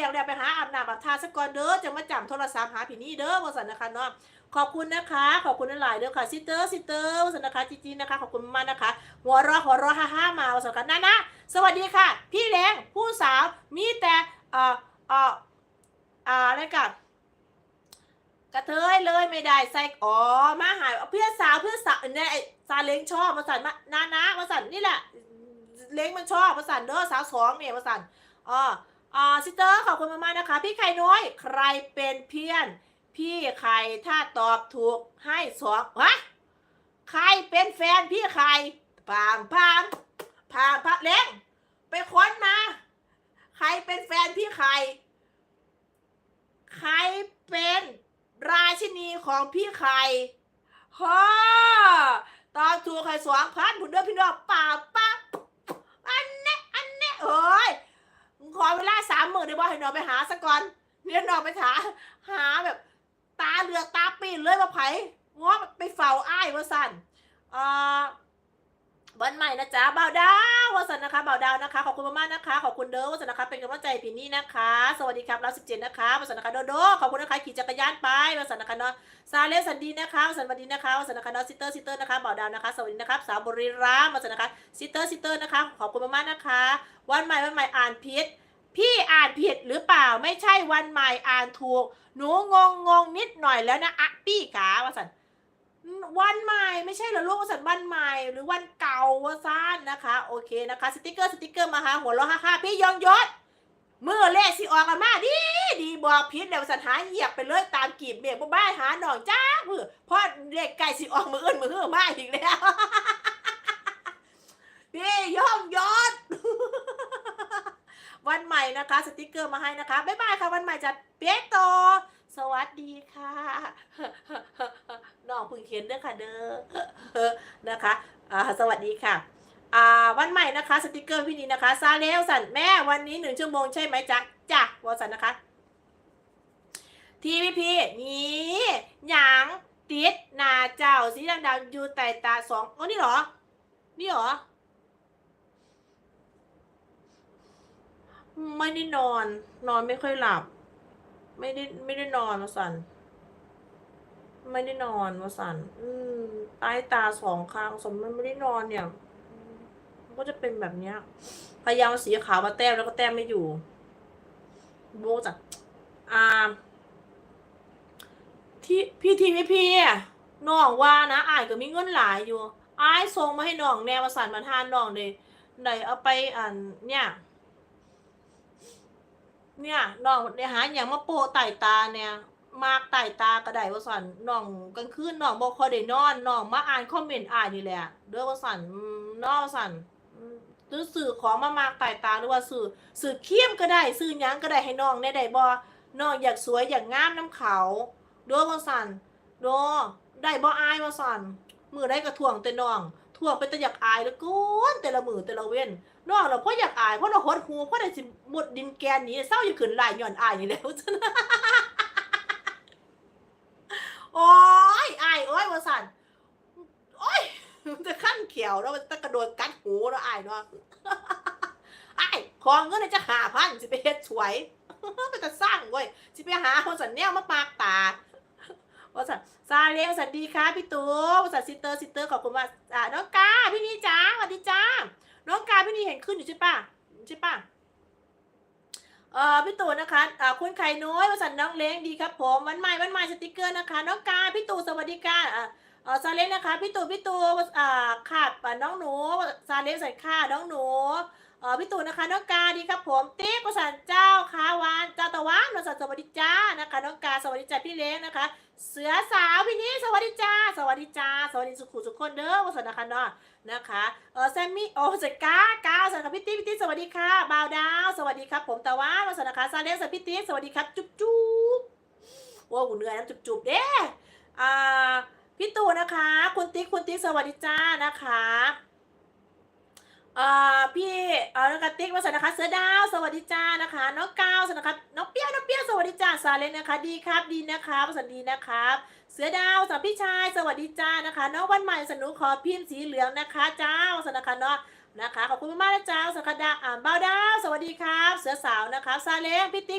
วียกแล้วไปหาอาบน้ำอาบทาสักก่อนเด้อจะมาจำโทรศัพท์หาพี่นี่เด้อว่าสันนะคะเนาะขอบคุณนะคะ ขอบคุณหลายเด้อค่ะซิสเตอร์ซิสเตอร์ว่าสันนะคะจีจีนะคะขอบคุณมากนะคะ หัวเราะหัวเราะฮ่าฮ่ามาว่าสันกันนะนะสวัสดีค่ะ พี่แรงผู้สาวมีแต่เอ่อเอ่ออ่าอะไรกับกระเทยเลยไม่ได้ใส่อ๋อมาหายเพื่อนสาวเพื่อนสาวเนี่ยไอ้ซาเล้งชอบมาสันมานานะมาสันนี่แหละเล้งมันชอบมาสันเด้อสาวสองเนี่ยมาสันอ๋อ อ่าซิสเตอร์ขอบคุณมากๆนะคะ พี่ไข่น้อย ใครเป็นเพื่อนพี่ไข่ถ้าตอบถูกให้สองวะใครเป็นแฟนพี่ไข่ปามปามพามพระเล้งไปค้นมา ใครเป็นแฟนพี่ไข่ใครเป็นราชินีของพี่ไข่ฮ่ตอบถูกใครสองพันผุนเด้อพี่น้องป่าปาอันเนี้ยอันเนี้ยเอ้ยขอเวลา สามหมื่นได้บ่ให้น้องไปหาสักก่อนเรียนน้องไปหาหาแบบ ตาเหลือกตาปีนเลยมาไผ่ง้อไปเฝ้าอ้ายว่าสันเอ่อวันใหม่นะจ๊ะบ่าวดาวว่าสันนะคะบ่าวดาวนะคะ ขอบคุณมากๆนะคะ ขอบคุณเด้อว่าสันนะคะ เป็นกำลังใจพี่นี่นะคะ สวัสดีครับเราสิบเจ็ดนะคะว่าสันนะคะโดโดขอบคุณนะคะ ขี่จักรยานไปว่าสันนะคะเนาะซาเลสันดีนะคะว่าสันวันดีนะคะว่าสันนะคะเนาะซิเตอร์ซิเตอร์นะคะบ่าวดาวนะคะ สวัสดีนะครับสาวบุรีรัมย์ว่าสันนะคะซิเตอร์ซิเตอร์นะคะ ขอบคุณมากๆนะคะ วันใหม่วันใหม่อ่านผิด พี่อ่านผิดหรือเปล่าไม่ใช่วันใหม่อ่านถูก หนูงงงงนิดหน่อยแล้วนะอะปี้กาวาสันวันใหม่ไม่ใช่เหรอลูกวาสันวันใหม่หรือวันเก่าวาซันนะคะ โอเคนะคะ สติกเกอร์สติกเกอร์มาหาหัวเราะฮ่าฮ่าพี่ยองยศเมื่อเลขสิออกกันมาดีดีบอกพิษแล้วสันหาเหยียบไปเลยตามกีบเมียบ้าบ้าหาหนองจ้าเพื่อเพราะเลขไก่สิออกมืออื่นมือหื้อมาอีกแล้ว พี่ยองยศ วั นะคะ สติกเกอร์มาให้นะคะ บ๊ายบายค่ะ วันใหม่จัดเปียกโต สวัสดีค่ะน้องพึ่งเขียนเด้อค่ะเด้อนะคะอ่าสวัสดีค่ะอ่าวันใหม่นะคะ สติกเกอร์พี่นีนะคะ ซาเลวสันแม่วันนี้หนึ่งชั่วโมงใช่ไหมจ๊ะจ้ะวอสันนะคะทีวีพีนี่หยางติดหนาเจ้าสีดำๆอยู่ใต้ตาสองโอ้นี่เหรอ นี่เหรอ ไม่ได้นอน นอนไม่ค่อยหลับ ไม่ได้ไม่ได้นอนมาสัน ไม่ได้นอนมาสัน อืมใต้ตาสองข้างสมมันไม่ได้นอนเนี่ย มันก็จะเป็นแบบเนี้ย พยายามสีขาวมาแต้มแล้วก็แต้มไม่อยู่ โบจ้ะอ่า ที่พี่ทีพี่พี่น้องว่านะอายก็มีเงินหลายอยู่อายส่งมาให้น้องแนวมาสันมาทานน้องเลยได้เอาไปอ่านเนี่ย เนี่ยน้องได้หาอย่างมาโปะไต่ตาเนี่ยมากไต่ตาก็ได้ว่าสันน้องกลางคืนน้องบ่ค่อยได้นอนน้องมาอ่านคอมเมนต์อ่านนี่แหละเด้อว่าสันน้องวสันอืมหรือสื่อของมามากไต่ตาหรือว่าสื่อสื่อเคียมก็ได้สื่อหยังก็ได้ให้น้องได้ได้บ่น้องอยากสวยอยากงามน้ำเขาเด้อว่าสันโดได้บ่อายว่าสันมือได้กระถ่วงแต่น้อง ถ่วไปแต่อยากอายแล้วก้นแต่ละมือแต่ละเว้นนองเราเพราะอยากอายเพราะเราหดหูเพราะได้สิหมดดินแกนนี้เศร้าอยู่ขึ้นหลายย้อนอายนี่แล้วจ้ะโอ้ยอายโอ้ยว่าสันโอ้ยมันจะขั้นเขียวแล้วมันจะกระโดดกัดหูแล้วอายเนาะอายของเงินจะหาพันสิไปเฮ็ดสวยมันจะสร้างเว้ยสิไปหาคนสันแนวมาปากตา ว่าสันซาเลียงสวัสดีค่ะพี่ตูว่าสันซิสเตอร์ซิสเตอร์ขอบคุณมากอ่าน้องกาพี่นี่จ้าสวัสดีจ้าน้องกาพี่นี่เห็นขึ้นอยู่ใช่ปะใช่ปะเอ่อพี่ตู่นะคะอ่าคุณไข่น้อยวสัตน้องเล้งดีครับผมวันใหม่วันใหม่สติกเกอร์นะคะ น้องกาพี่ตู่สวัสดีค่ะอ่าเออซาเล้งนะคะพี่ตู่พี่ตู่อ่าค่ะอ่าน้องหนูซาเล้งใส่ค่าน้องหนูเออพี่ตู่นะคะน้องกาดีครับผมติ๊กวสันต์เจ้าคาวานเจ้าตะ สันต์สวัสดีจ้านะคะน้องกาสวัสดีจ้าพี่เล้งนะคะ เสือสาวพี่นี้สวัสดีจ้าสวัสดีจ้าสวัสดีสุขุสุขคนเด้อวสันต์นะคะเนาะนะคะเออแซมมี่โอ้สก้าก้าวสวัสดีครับพี่ติ๊กพี่ติ๊กสวัสดีค่ะบาวดาวสวัสดีครับ ผมตะวันมาสวัสดีค่ะซาเลสพี่ติ๊สวัสดีครับจุ๊บจุ๊บโอ้หูเหนื่อยน้ำจุ๊บจุ๊บเด้อ่าพี่ตู่นะคะ คุณติ๊กคุณติ๊กสวัสดีจ้านะคะ อ่อพี่เอ่อนะคะติ๊กมาสวัสดีนะคะ เสือดาวสวัสดีจ้านะคะ น้องกาวสวัสดีค่ะน้องเปี้ยวน้องเปี้ยวสวัสดีจ้าซาเลนนะคะ ดีครับดีนะครับสวัสดีนะครับ เสือดาวสาวพี่ชายสวัสดีจ้านะคะ น้องวันใหม่สนุกขอพิมพ์สีเหลืองนะคะจ้าสวัสดีนะคะเนาะนะคะขอบคุณมากนะจ้าสวัสดีค่ะอ่าบ้าดาวสวัสดีครับ เสือสาวนะคะซาเล้งพี่ติ๊ก